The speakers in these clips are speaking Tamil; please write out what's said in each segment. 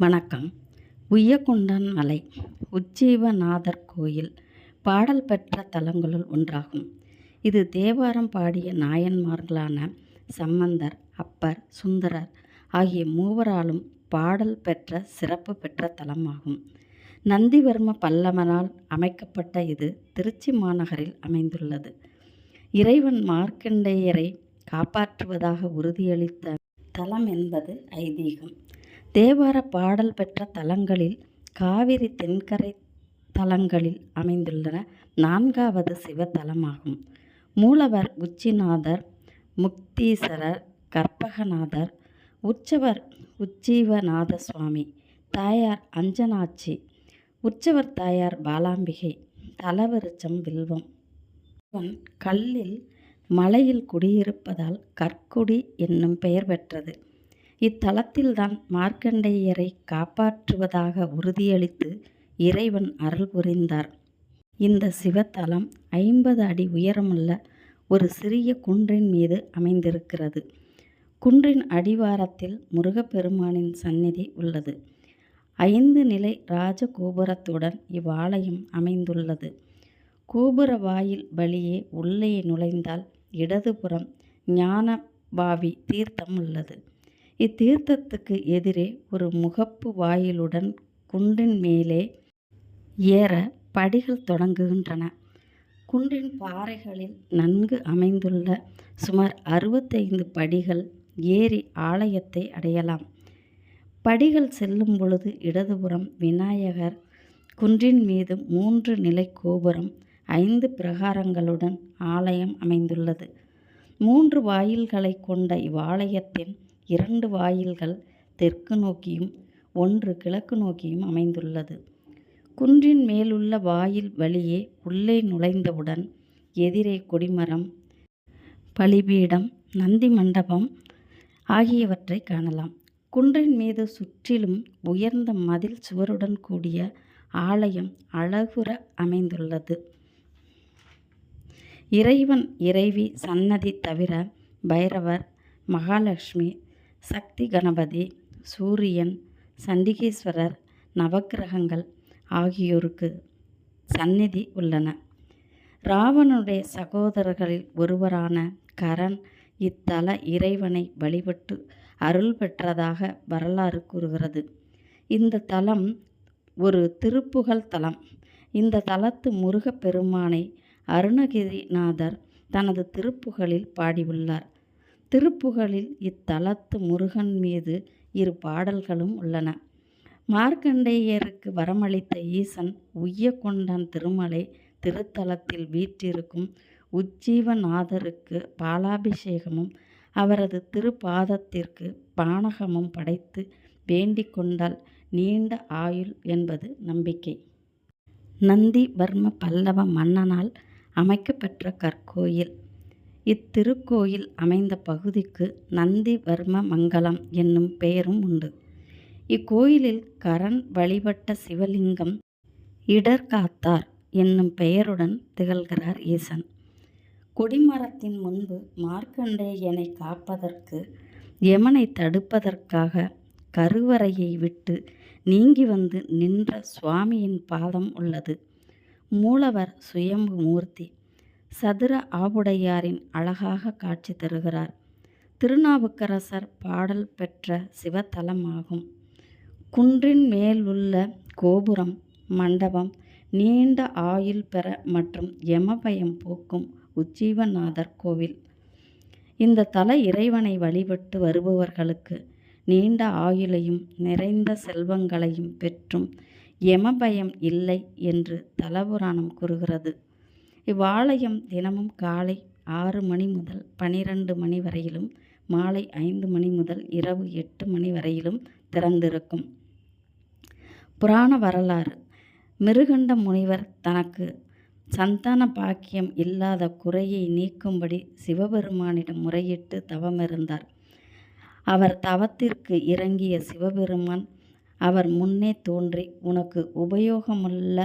வணக்கம். உய்யக்கொண்டான் மலை உஜ்ஜீவநாதர் கோயில் பாடல் பெற்ற தலங்களுள் ஒன்றாகும். இது தேவாரம் பாடிய நாயன்மார்களான சம்பந்தர் அப்பர் சுந்தரர் ஆகிய மூவராலும் பாடல் பெற்ற சிறப்பு பெற்ற தலமாகும். நந்திவர்ம பல்லவனால் அமைக்கப்பட்ட இது திருச்சி மாநகரில் அமைந்துள்ளது. இறைவன் மார்க்கண்டேயரை காப்பாற்றுவதாக உறுதியளித்த தலம் என்பது ஐதீகம். தேவார பாடல் பெற்ற தலங்களில் காவிரி தென்கரை தலங்களில் அமைந்துள்ள நான்காவது சிவத்தலமாகும். மூலவர் உச்சிநாதர் முக்தீஸ்வரர் கற்பகநாதர் உற்சவர் உச்சீவநாத சுவாமி தாயார் அஞ்சனாட்சி உற்சவர் தாயார் பாலாம்பிகை தலவருச்சம் வில்வம். இவன் கல்லில் மலையில் குடியிருப்பதால் கற்குடி என்னும் பெயர் பெற்றது. இத்தலத்தில்தான் மார்க்கண்டேயரை காப்பாற்றுவதாக உறுதியளித்து இறைவன் அருள் புரிந்தார். இந்த சிவத்தலம் ஐம்பது அடி உயரமுள்ள ஒரு சிறிய குன்றின் மீது அமைந்திருக்கிறது. குன்றின் அடிவாரத்தில் முருகப்பெருமானின் சந்நிதி உள்ளது. ஐந்து நிலை ராஜகோபுரத்துடன் இவ்வாலயம் அமைந்துள்ளது. கோபுர வாயில் வழியே உள்ளே நுழைந்தால் இடதுபுறம் ஞானபாவி தீர்த்தம் உள்ளது. இத்தீர்த்தத்துக்கு எதிரே ஒரு முகப்பு வாயிலுடன் குன்றின் மேலே ஏற படிகள் தொடங்குகின்றன. குன்றின் பாறைகளில் நன்கு அமைந்துள்ள சுமார் அறுபத்தைந்து படிகள் ஏறி ஆலயத்தை அடையலாம். படிகள் செல்லும் பொழுது இடதுபுறம் விநாயகர் குன்றின் மீது மூன்று நிலை கோபுரம் ஐந்து பிரகாரங்களுடன் ஆலயம் அமைந்துள்ளது. மூன்று வாயில்களை கொண்ட இவ்வாலயத்தின் இரண்டு வாயில்கள் தெற்கு நோக்கியும் ஒன்று கிழக்கு நோக்கியும் அமைந்துள்ளது. குன்றின் மேலுள்ள வாயில் வழியே உள்ளே நுழைந்தவுடன் எதிரே கொடிமரம் பலிபீடம் நந்தி மண்டபம் ஆகியவற்றை காணலாம். குன்றின் மீது சுற்றிலும் உயர்ந்த மதில் சுவருடன் கூடிய ஆலயம் அழகுற அமைந்துள்ளது. இறைவன் இறைவி சன்னதி தவிர பைரவர் மகாலட்சுமி சக்தி கணபதி சூரியன் சண்டிகேஸ்வரர் நவக்கிரகங்கள் ஆகியோருக்கு சந்நிதி உள்ளன. ராவனுடைய சகோதரர்களில் ஒருவரான கரண் இத்தல இறைவனை வழிபட்டு அருள் பெற்றதாக வரலாறு கூறுகிறது. இந்த தலம் ஒரு திருப்புகழ் தலம். இந்த தலத்து முருகப்பெருமானை அருணகிரிநாதர் தனது திருப்புகளில் பாடியுள்ளார். திருப்புகழில் இத்தலத்து முருகன் மீது இரு பாடல்களும் உள்ளன. மார்க்கண்டேயருக்கு வரமளித்த ஈசன் உய்யக்கொண்டான் திருமலை திருத்தலத்தில் வீற்றிருக்கும் உஜ்ஜீவநாதருக்கு பாலாபிஷேகமும் அவரது திருப்பாதத்திற்கு பானகமும் படைத்து வேண்டிக் கொண்டால் நீண்ட ஆயுள் என்பது நம்பிக்கை. நந்தி வர்ம பல்லவ மன்னனால் அமைக்கப்பெற்ற கற்கோயில். இத்திருக்கோயில் அமைந்த பகுதிக்கு நந்திவர்ம மங்கலம் என்னும் பெயரும் உண்டு. இக்கோயிலில் கரண் வழிபட்ட சிவலிங்கம் இடர்காத்தார் என்னும் பெயருடன் திகழ்கிறார் ஈசன். கொடிமரத்தின் முன்பு மார்க்கண்டேயனை காப்பதற்கு யமனை தடுப்பதற்காக கருவறையை விட்டு நீங்கி வந்து நின்ற சுவாமியின் பாதம் உள்ளது. மூலவர் சுயம்பு மூர்த்தி சதுர ஆவுடையாரின் அழகாக காட்சி தருகிறார். திருநாவுக்கரசர் பாடல் பெற்ற சிவத்தலமாகும். குன்றின் மேலுள்ள கோபுரம் மண்டபம் நீண்ட ஆயுள் பெற மற்றும் யமபயம் போக்கும் உஜ்ஜீவநாதர் கோவில். இந்த தல இறைவனை வழிபட்டு வருபவர்களுக்கு நீண்ட ஆயுளையும் நிறைந்த செல்வங்களையும் பெற்றும் யமபயம் இல்லை என்று தலபுராணம் கூறுகிறது. இவ்வாலயம் தினமும் காலை ஆறு மணி முதல் பனிரெண்டு மணி வரையிலும் மாலை ஐந்து மணி முதல் இரவு எட்டு மணி வரையிலும் திறந்திருக்கும். புராண வரலாறு. மிருகண்ட முனிவர் தனக்கு சந்தான பாக்கியம் இல்லாத குறையை நீக்கும்படி சிவபெருமானிடம் முறையிட்டு தவமிருந்தார். அவர் தவத்திற்கு இறங்கிய சிவபெருமான் அவர் முன்னே தோன்றி உனக்கு உபயோகமுள்ள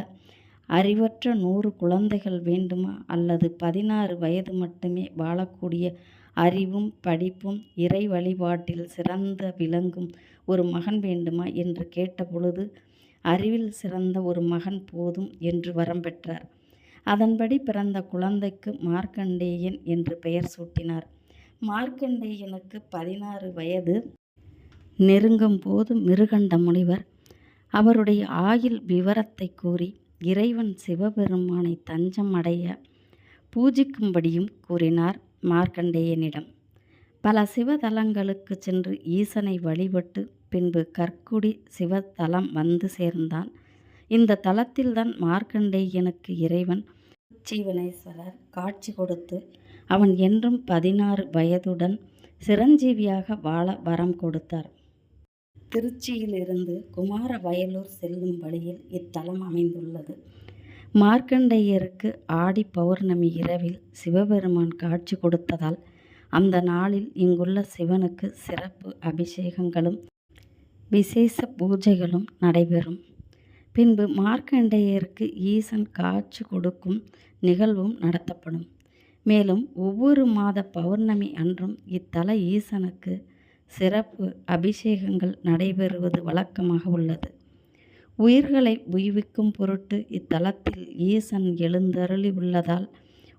அறிவற்ற நூறு குழந்தைகள் வேண்டுமா? அல்லது பதினாறு வயது மட்டுமே வாழக்கூடிய அறிவும் படிப்பும் இறை வழிபாட்டில் சிறந்த விளங்கும் ஒரு மகன் வேண்டுமா? என்று கேட்டபொழுது அறிவில் சிறந்த ஒரு மகன் போதும் என்று வரம் பெற்றார். அதன்படி பிறந்த குழந்தைக்கு மார்க்கண்டேயன் என்று பெயர் சூட்டினார். மார்க்கண்டேயனுக்கு பதினாறு வயது. நெருங்கும் போது மிருகண்ட முனிவர் அவருடைய ஆயுள் விவரத்தை கூறி இறைவன் சிவபெருமானை தஞ்சம் அடைய பூஜிக்கும்படியும் கூறினார் மார்க்கண்டேயனிடம். பல சிவதலங்களுக்கு சென்று ஈசனை வழிபட்டு பின்பு கற்குடி சிவத்தலம் வந்து சேர்ந்தான். இந்த தலத்தில்தான் மார்க்கண்டேயனுக்கு இறைவன் ஜீவனேஸ்வரர் காட்சி கொடுத்து அவன் என்றும் பதினாறு வயதுடன் சிரஞ்சீவியாக வாழ வரம் கொடுத்தார். திருச்சியிலிருந்து குமார வயலூர் செல்லும் வழியில் இத்தலம் அமைந்துள்ளது. மார்க்கண்டேயருக்கு ஆடி பௌர்ணமி இரவில் சிவபெருமான் காட்சி கொடுத்ததால் அந்த நாளில் இங்குள்ள சிவனுக்கு சிறப்பு அபிஷேகங்களும் விசேஷ பூஜைகளும் நடைபெறும். பின்பு மார்க்கண்டேயருக்கு ஈசன் காட்சி கொடுக்கும் நிகழ்வும் நடத்தப்படும். மேலும் ஒவ்வொரு மாத பௌர்ணமி அன்றும் இத்தல ஈசனுக்கு சிறப்பு அபிஷேகங்கள் நடைபெறுவது வழக்கமாக உள்ளது. உயிர்களை உய்விக்கும் பொருட்டு இத்தலத்தில் ஈசன் எழுந்தருளி உள்ளதால்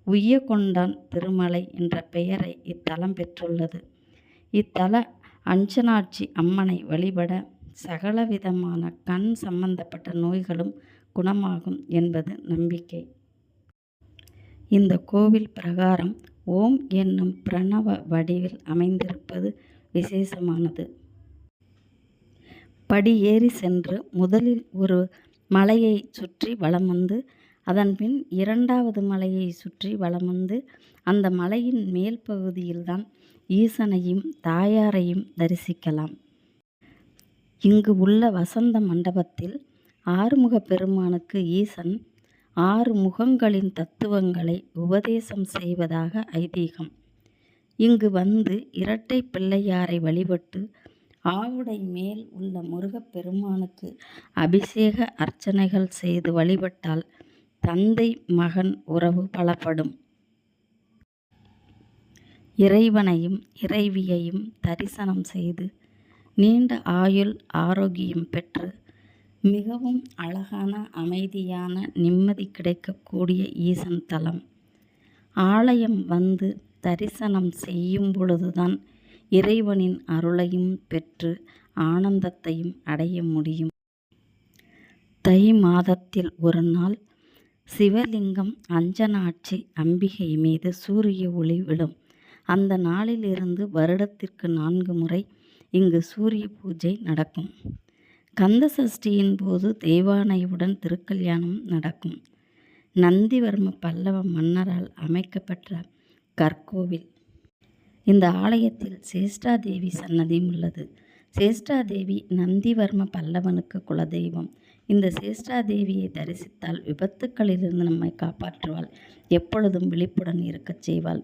உய்ய கொண்டான் திருமலை என்ற பெயரை இத்தலம் பெற்றுள்ளது. இத்தல அஞ்சனாட்சி அம்மனை வழிபட சகலவிதமான கண் சம்பந்தப்பட்ட நோய்களும் குணமாகும் என்பது நம்பிக்கை. இந்த கோவில் பிரகாரம் ஓம் என்னும் பிரணவ வடிவில் அமைந்திருப்பது விசேஷமானது. படி ஏறி சென்று முதலில் ஒரு மலையை சுற்றி வலம் வந்து அதன்பின் இரண்டாவது மலையை சுற்றி வலம் வந்து அந்த மலையின் மேல் பகுதியில்தான் ஈசனையும் தாயாரையும் தரிசிக்கலாம். இங்கு உள்ள வசந்த மண்டபத்தில் ஆறுமுக பெருமானுக்கு ஈசன் ஆறு முகங்களின் தத்துவங்களை உபதேசம் செய்வதாக ஐதீகம். இங்கு வந்து இரட்டை பிள்ளையாரை வழிபட்டு ஆவுடை மேல் உள்ள முருகப்பெருமானுக்கு அபிஷேக அர்ச்சனைகள் செய்து வழிபட்டால் தந்தை மகன் உறவு பலப்படும். இறைவனையும் இறைவியையும் தரிசனம் செய்து நீண்ட ஆயுள் ஆரோக்கியம் பெற்று மிகவும் அழகான அமைதியான நிம்மதி கிடைக்கக்கூடிய ஈசன் தலம். ஆலயம் வந்து தரிசனம் செய்யும் பொழுதுதான் இறைவனின் அருளையும் பெற்று ஆனந்தத்தையும் அடைய முடியும். தை மாதத்தில் ஒரு நாள் சிவலிங்கம் அஞ்சனாட்சி அம்பிகை மீது சூரிய ஒளி விடும் அந்த நாளிலிருந்து வருடத்திற்கு நான்கு முறை இங்கு சூரிய பூஜை நடக்கும். கந்த சஷ்டியின் போது தெய்வானையுடன் திருக்கல்யாணம் நடக்கும். நந்திவர்ம பல்லவ மன்னரால் அமைக்கப்பெற்ற கற்கோவில். இந்த ஆலயத்தில் சேஷ்டாதேவி சன்னதியும் உள்ளது. சேஷ்டாதேவி நந்திவர்ம பல்லவனுக்கு குலதெய்வம். இந்த சேஷ்டாதேவியை தரிசித்தால் விபத்துக்களிலிருந்து நம்மை காப்பாற்றுவாள். எப்பொழுதும் விழிப்புடன் இருக்கச் செய்வாள்.